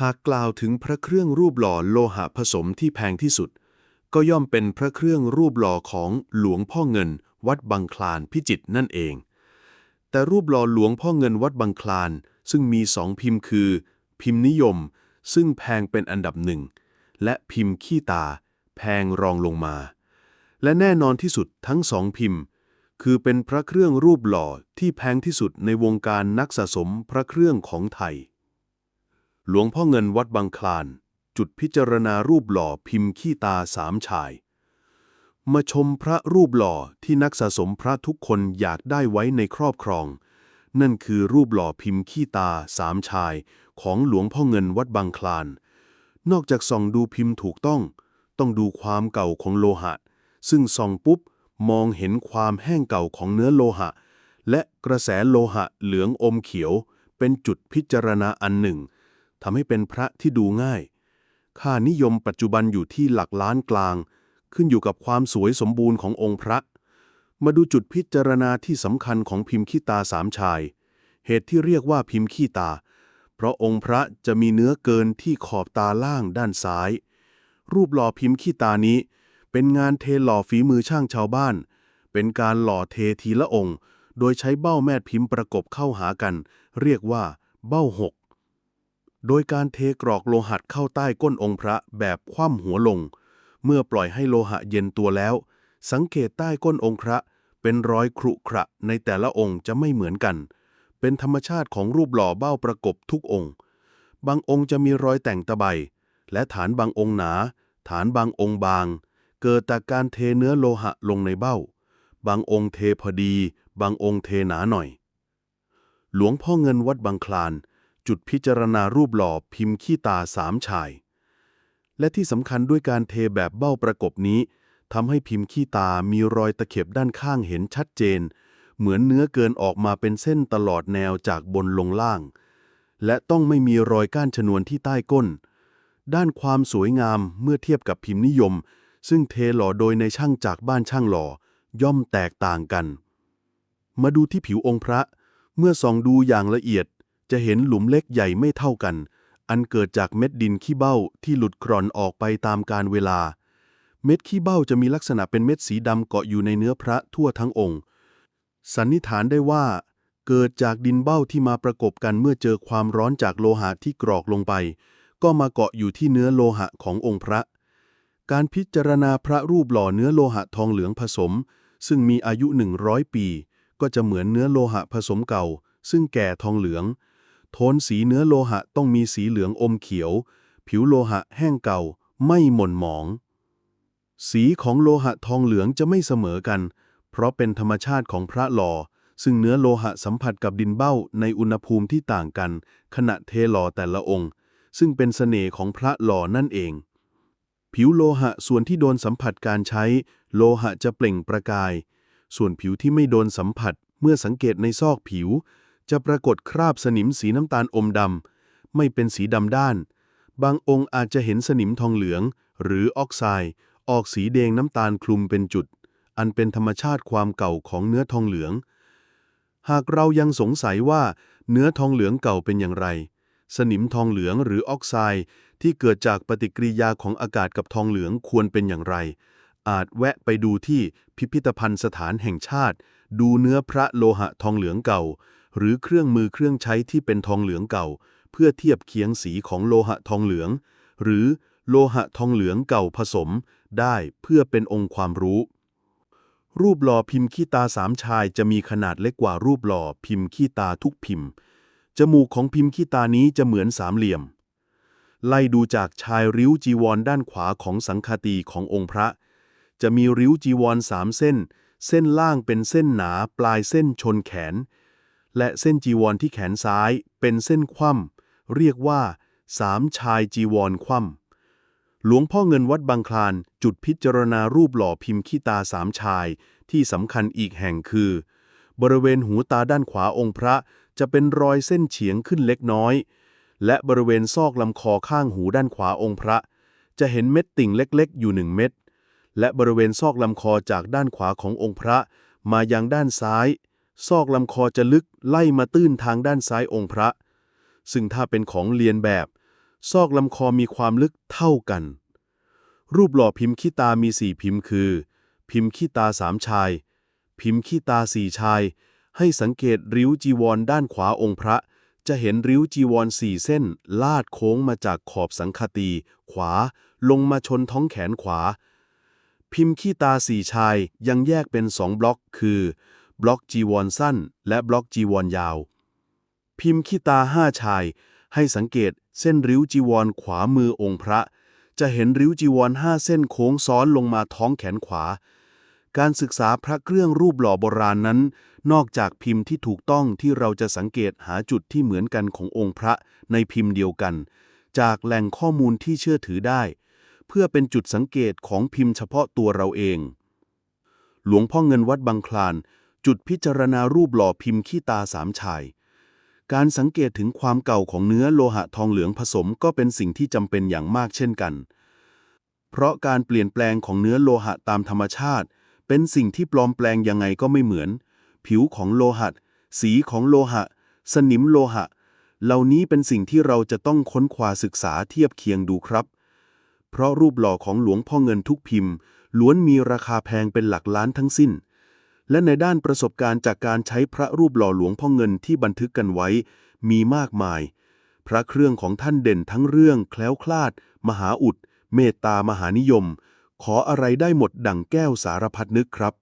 หากกล่าวถึงพระเครื่องรูปหล่อโลหะผสมที่แพงที่สุด ก็ย่อมเป็นพระเครื่องรูปหล่อของหลวงพ่อเงิน วัดบางคลานพิจิตรนั่นเอง แต่รูปหล่อหลวงพ่อเงินวัดบางคลาน ซึ่งมีสองพิมพ์คือ พิมพ์นิยม ซึ่งแพงเป็นอันดับหนึ่ง และพิมพ์ขี้ตา แพงรองลงมา และแน่นอนที่สุดทั้งสองพิมพ์ คือเป็นพระเครื่องรูปหล่อที่แพงที่สุดในวงการนักสะสมพระเครื่องของไทย หลวงพ่อเงินวัดบางคลาน จุดพิจารณารูปหล่อพิมพ์ขี้ตาสามชาย มาชมพระรูปหล่อที่นักสะสมพระทุกคนอยากได้ไว้ในครอบครอง นั่นคือรูปหล่อพิมพ์ขี้ตาสามชาย ของหลวงพ่อเงินวัดบางคลาน นอกจากส่องดูพิมพ์ถูกต้อง ต้องดูความเก่าของโลหะ ซึ่งส่องปุ๊บมองเห็นความแห้งเก่าของเนื้อโลหะ และกระแสโลหะเหลืองอมเขียว เป็นจุดพิจารณาอันหนึ่ง ทำให้เป็นพระที่ดูง่าย ค่านิยมปัจจุบันอยู่ที่หลักล้านกลาง ขึ้นอยู่กับความสวยสมบูรณ์ขององค์พระ มาดูจุดพิจารณาที่สำคัญของพิมพ์ขี้ตาสามชาย เหตุที่เรียกว่าพิมพ์ขี้ตา เพราะองค์พระจะมีเนื้อเกินที่ขอบตาล่างด้านซ้าย รูปหล่อพิมพ์ขี้ตานี้ เป็นงานเทหล่อฝีมือช่างชาวบ้าน เป็นการหล่อเททีละองค์ โดยใช้เบ้าแม่พิมพ์ประกบเข้าหากัน เรียกว่าเบ้าหก โดยการเทกรอกโลหัดเข้าใต้ก้นองค์พระแบบคว่ำหัวลง เมื่อปล่อยให้โลหะเย็นตัวแล้ว สังเกตใต้ก้นองค์พระเป็นรอยครุขระในแต่ละองค์จะไม่เหมือนกัน เป็นธรรมชาติของรูปหล่อเบ้าประกบทุกองค์ บางองค์จะมีรอยแต่งตะไบ และฐานบางองค์หนา ฐานบางองค์บาง เกิดจากการเทเนื้อโลหะลงในเบ้า บางองค์เทพอดี บางองค์เทหนาหน่อย หลวงพ่อเงินวัดบางคลาน จุดพิจารณารูปหล่อพิมพ์ขี้ตาสามชาย และที่สำคัญด้วยการเทแบบเบ้าประกบนี้ทำให้พิมพ์ขี้ตามีรอยตะเข็บด้านข้างเห็นชัดเจน เหมือนเนื้อเกินออกมาเป็นเส้นตลอดแนวจากบนลงล่าง และต้องไม่มีรอยก้านชนวนที่ใต้ก้น ด้านความสวยงามเมื่อเทียบกับพิมพ์นิยม ซึ่งเทหล่อโดยในช่างจากบ้านช่างหล่อ ย่อมแตกต่างกัน มาดูที่ผิวองค์พระ เมื่อส่องดูอย่างละเอียด จะเห็นหลุมเล็กใหญ่ไม่เท่ากัน อันเกิดจากเม็ดดินขี้เบ้าที่หลุดกร่อนออกไปตามกาลเวลา เม็ดขี้เบ้าจะมีลักษณะเป็นเม็ดสีดำเกาะอยู่ในเนื้อพระทั่วทั้งองค์ สันนิษฐานได้ว่า เกิดจากดินเบ้าที่มาประกบกันเมื่อเจอความร้อนจากโลหะที่กรอกลงไป ก็มาเกาะอยู่ที่เนื้อโลหะขององค์พระ การพิจารณาพระรูปหล่อเนื้อโลหะทองเหลืองผสม ซึ่งมีอายุ 100 ปี ก็จะเหมือนเนื้อโลหะผสมเก่า ซึ่งแก่ทองเหลือง โทนสีเนื้อโลหะต้องมีสีเหลืองอมเขียว ผิวโลหะแห้งเก่า ไม่หม่นหมอง สีของโลหะทองเหลืองจะไม่เสมอกัน เพราะเป็นธรรมชาติของพระหล่อ ซึ่งเนื้อโลหะสัมผัสกับดินเบ้าในอุณหภูมิที่ต่างกัน ขณะเทหล่อแต่ละองค์ ซึ่งเป็นเสน่ห์ของพระหล่อนั่นเอง ผิวโลหะส่วนที่โดนสัมผัสการใช้ โลหะจะเปล่งประกาย ส่วนผิวที่ไม่โดนสัมผัสเมื่อสังเกตในซอกผิว จะปรากฏคราบสนิมสีน้ำตาลอมดำ ไม่เป็นสีดำด้าน บางองค์อาจจะเห็นสนิมทองเหลือง หรือออกไซด์ออกสีแดงน้ำตาลคลุมเป็นจุด อันเป็นธรรมชาติความเก่าของเนื้อทองเหลือง หากเรายังสงสัยว่าเนื้อทองเหลืองเก่าเป็นอย่างไร สนิมทองเหลืองหรือออกไซด์ที่เกิดจากปฏิกิริยาของอากาศกับทองเหลืองควรเป็นอย่างไร อาจแวะไปดูที่พิพิธภัณฑ์สถานแห่งชาติ ดูเนื้อพระโลหะทองเหลืองเก่า หรือเครื่องมือเครื่องใช้ที่เป็นทองเหลืองเก่า เพื่อเทียบเคียงสีของโลหะทองเหลือง หรือโลหะทองเหลืองเก่าผสมได้เพื่อเป็นองค์ความรู้ รูปหล่อพิมพ์ขี้ตาสามชายจะมีขนาดเล็กกว่ารูปหล่อพิมพ์ขี้ตาทุกพิมพ์ จมูกของพิมพ์ขี้ตานี้จะเหมือนสามเหลี่ยม ไล่ดูจากชายริ้วจีวรด้านขวาของสังฆาตีขององค์พระ จะมีริ้วจีวรสามเส้น เส้นล่างเป็นเส้นหนาปลายเส้นชนแขน และเส้นจีวรที่แขนซ้ายเป็นเส้นคว่ำเรียกว่าสามชายจีวรคว่ำหลวงพ่อเงินวัดบางคลานจุดพิจารณารูปหล่อพิมพ์ขี้ตาสามชาย ที่สำคัญอีกแห่งคือ บริเวณหูตาด้านขวาองค์พระจะเป็นรอยเส้นเฉียงขึ้นเล็กน้อย และบริเวณซอกลำคอข้างหูด้านขวาองค์พระ จะเห็นเม็ดติ่งเล็กๆ อยู่หนึ่งเม็ดและบริเวณซอกลำคอจากด้านขวาขององค์พระ มายังด้านซ้าย ซอกลำคอจะลึกไล่มาตื้นทางด้านซ้ายองค์พระ ซึ่งถ้าเป็นของเลียนแบบ ซอกลำคอมีความลึกเท่ากัน รูปหล่อพิมพ์ขี้ตามีสี่พิมพ์คือ พิมพ์ขี้ตาสามชาย พิมพ์ขี้ตาสี่ชาย ให้สังเกตริ้วจีวรด้านขวาองค์พระ จะเห็นริ้วจีวรสี่เส้น ลาดโค้งมาจากขอบสังคตี ขวา ลงมาชนท้องแขนขวา พิมพ์ขี้ตาสี่ชายยังแยกเป็นสองบล็อกคือ บล็อกจีวรสั้น และบล็อกจีวรยาว พิมพ์ขี้ตาห้าชาย ให้สังเกตเส้นริ้วจีวรขวามือองค์พระ จะเห็นริ้วจีวรห้าเส้นโค้งซ้อนลงมาท้องแขนขวา การศึกษาพระเครื่องรูปหล่อโบราณนั้น นอกจากพิมพ์ที่ถูกต้องที่เราจะสังเกตหาจุดที่เหมือนกันขององค์พระในพิมพ์เดียวกัน จากแหล่งข้อมูลที่เชื่อถือได้ เพื่อเป็นจุดสังเกตของพิมพ์เฉพาะตัวเราเองหลวงพ่อเงินวัดบางคลาน จุดพิจารณารูปหล่อพิมพ์ขี้ตาสามชาย การสังเกตถึงความเก่าของเนื้อโลหะทองเหลืองผสมก็เป็นสิ่งที่จำเป็นอย่างมากเช่นกัน เพราะการเปลี่ยนแปลงของเนื้อโลหะตามธรรมชาติ เป็นสิ่งที่ปลอมแปลงยังไงก็ไม่เหมือน ผิวของโลหะ สีของโลหะ สนิมโลหะ เหล่านี้เป็นสิ่งที่เราจะต้องค้นคว้าศึกษาเทียบเคียงดูครับ เพราะรูปหล่อของหลวงพ่อเงินทุกพิมพ์ล้วนมีราคาแพงเป็นหลักล้านทั้งสิ้น และในด้านประสบการณ์จากการใช้พระรูปหล่อหลวงพ่อเงินที่บันทึกกันไว้ มีมากมาย พระเครื่องของท่านเด่นทั้งเรื่อง แคล้วคลาด มหาอุด เมตตามหานิยม ขออะไรได้หมดดั่งแก้วสารพัดนึกครับ